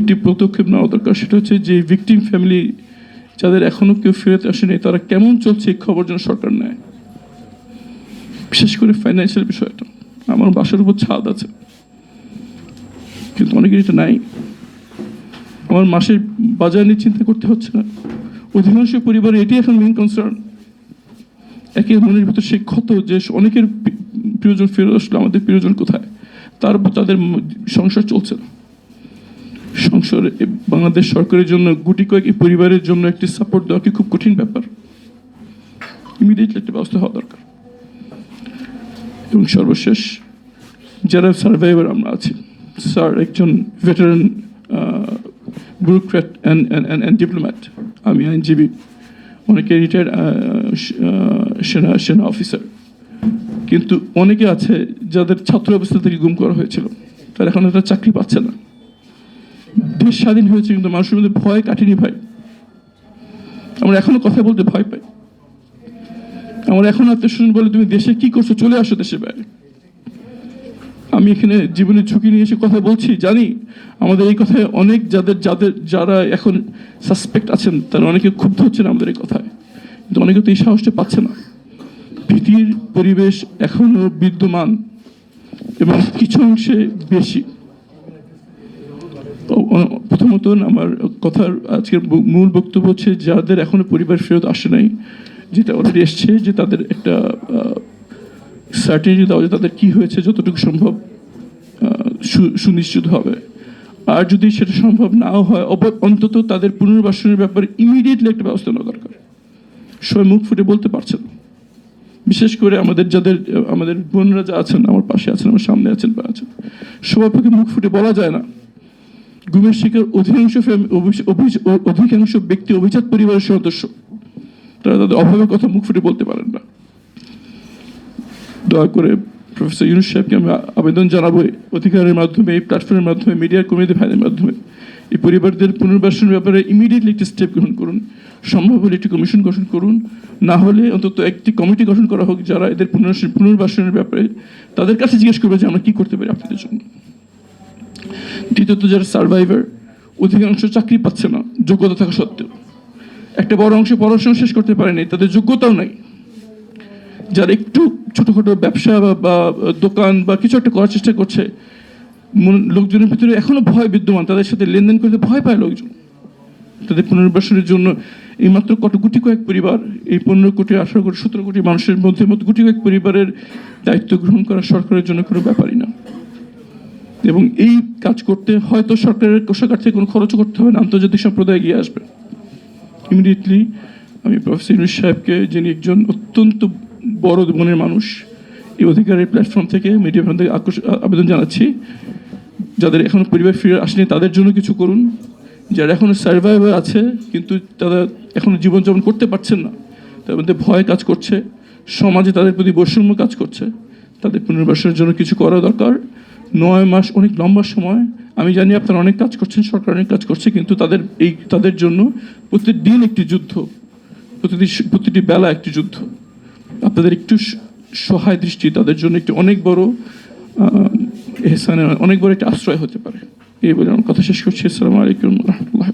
একটি পদক্ষেপ নেওয়া দরকার, সেটা হচ্ছে যে ভিকটিম ফ্যামিলি যাদের এখনও কেউ ফেরত আসেনি, তারা কেমন চলছে খবর যেন সরকার নেয়। বিশেষ করে ফাইন্যান্সিয়াল বিষয়টা। আমার বাসার উপর ছাদ আছে। কিন্তু অনেকের এটা নাই। আমার মাসের বাজার নিয়ে চিন্তা করতে হচ্ছে না। অধিকাংশ পরিবারে এটি এখন মেইন কনসার্ন একে মনের ভিতর সেই ক্ষত যে অনেকের প্রিয়জন ফেরত আসলো, আমাদের প্রিয়জন কোথায়? তারপর তাদের সংসার চলছে না। সংসার বাংলাদেশ সরকারের জন্য গুটি কয়েক পরিবারের জন্য একটি সাপোর্ট দেওয়া কি খুব কঠিন ব্যাপার? ইমিডিয়েটলি একটা ব্যবস্থা হওয়া দরকার। এবং সর্বশেষ, যারা সার্ভাইভার আমরা আছি, স্যার একজন ভেটারান ব্যুরোক্র্যাট অ্যান্ড ডিপ্লোম্যাট আমি আইনজীবী, অনেকে রিটায়ার্ড সেনা সেনা অফিসার কিন্তু অনেকে আছে যাদের ছাত্র অবস্থা থেকে গুম করা হয়েছিল, তারা এখন একটা চাকরি পাচ্ছে না। দেশ স্বাধীন হয়েছে, কিন্তু মানুষের মধ্যে ভয় কাটেনি ভাই। আমরা এখনও কথা বলতে ভয় পাই। আমার এখন আত্মীয় স্বজন বলে, তুমি দেশে কি করছ? চলে আসো দেশের বাইরে আমি এখানে জীবনের ঝুঁকি নিয়ে এসে কথা বলছি, জানি আমাদের এই কথায় অনেক যাদের যাদের, যারা এখন সাসপেক্ট আছেন, তারা অনেকে ক্ষুব্ধ হচ্ছেন আমাদের এই কথায়। কিন্তু অনেকে তো এই সাহসটা পাচ্ছে না। ভীতির পরিবেশ এখনও বিদ্যমান এবং কিছু অংশে বেশি। প্রথমত আমার কথার আজকের মূল বক্তব্য হচ্ছে যাদের এখনও পরিবার ফেরত আসে নাই, যেটা অলরেডি এসছে যে তাদের একটা সার্টিনিটি দেওয়া তাদের কি হয়েছে, যতটুকু সম্ভব সুনিশ্চিত হবে। আর যদি সেটা সম্ভব নাও হয় অন্তত তাদের পুনর্বাসনের ব্যাপারে ইমিডিয়েটলি একটা ব্যবস্থা নেওয়া দরকার। সবাই মুখ ফুটে বলতে পারছে না বিশেষ করে আমাদের যাদের, আমাদের বোনরা যা আছেন, আমার পাশে আছেন, আমার সামনে আছেন বা আছেন, সবার পক্ষে মুখ ফুটে বলা যায় না। গুমের শিকার অধিকাংশ অধিকাংশ ব্যক্তি অভিজাত পরিবারের সদস্য। তারা তাদের অভাবের কথা মুখ ফুটে বলতে পারেন না। দয়া করে প্রফেসর ইউনুস সাহেবকে আমি আবেদন জানাব। অধিকারের মাধ্যমে, এই প্ল্যাটফর্মের মাধ্যমে মিডিয়ার কর্মীদের ভাইদের মাধ্যমে। এই পরিবারদের পুনর্বাসনের ব্যাপারে ইমিডিয়েটলি একটি স্টেপ গ্রহণ করুন। সম্ভব হলে একটি কমিশন গঠন করুন। না হলে অন্তত একটি কমিটি গঠন করা হোক যারা এদের পুনর্বাসনের ব্যাপারে তাদের কাছে জিজ্ঞেস করবে যে আমরা কী করতে পারি আপনাদের জন্য। দ্বিতীয়ত যারা সার্ভাইভার অধিকাংশ চাকরি পাচ্ছে না, যোগ্যতা থাকা সত্ত্বেও। একটা বড় অংশ পড়াশোনা শেষ করতে পারেনি তাদের যোগ্যতাও নাই। যারা একটু ছোটোখাটো ব্যবসা বা- দোকান বা কিছু একটা করার চেষ্টা করছে লোকজনের ভিতরে এখনও ভয় বিদ্যমান, তাদের সাথে লেনদেন করতে ভয় পায় লোকজন। তাদের পুনর্বাসনের জন্য এইমাত্র কত গুটি কয়েক পরিবার, এই পনেরো কোটি, আঠারো কোটি, সতেরো কোটি মানুষের মধ্যে মধ্যে গুটি কয়েক পরিবারের দায়িত্ব গ্রহণ করা সরকারের জন্য কোনো ব্যাপারই না। এবং এই কাজ করতে হয়তো সরকারের কোষাগার থেকে কোনো খরচ করতে হবে না, আন্তর্জাতিক সম্প্রদায় এগিয়ে আসবে। ইমিডিয়েটলি আমি প্রফেসর ইউনুস সাহেবকে, যিনি একজন অত্যন্ত বড় মনের মানুষ, এই অধিকারের প্ল্যাটফর্ম থেকে মিডিয়া প্ল্যাটফর্ম থেকে আবেদন জানাচ্ছি। যাদের এখনও পরিবার ফিরে আসেনি, তাদের জন্য কিছু করুন। যারা এখনও সার্ভাইভার আছে, কিন্তু তারা এখনও জীবনযাপন করতে পারছেন না তার মধ্যে ভয় কাজ করছে। সমাজে তাদের প্রতি বৈষম্য কাজ করছে। তাদের পুনর্বাসনের জন্য কিছু করা দরকার। নয় মাস অনেক লম্বা সময়। আমি জানি আপনারা অনেক কাজ করছেন, সরকার অনেক কাজ করছে, কিন্তু তাদের এই, তাদের জন্য প্রতিদিন একটি যুদ্ধ প্রতিদিন প্রতিটি বেলা একটি যুদ্ধ। আপনাদের একটু সহায় দৃষ্টি তাদের জন্য একটি অনেক বড় এহসানের, অনেক বড় একটি আশ্রয় হতে পারে। এই বলে আমার কথা শেষ করছি। আসসালামু আলাইকুম রহমতুল্লাহ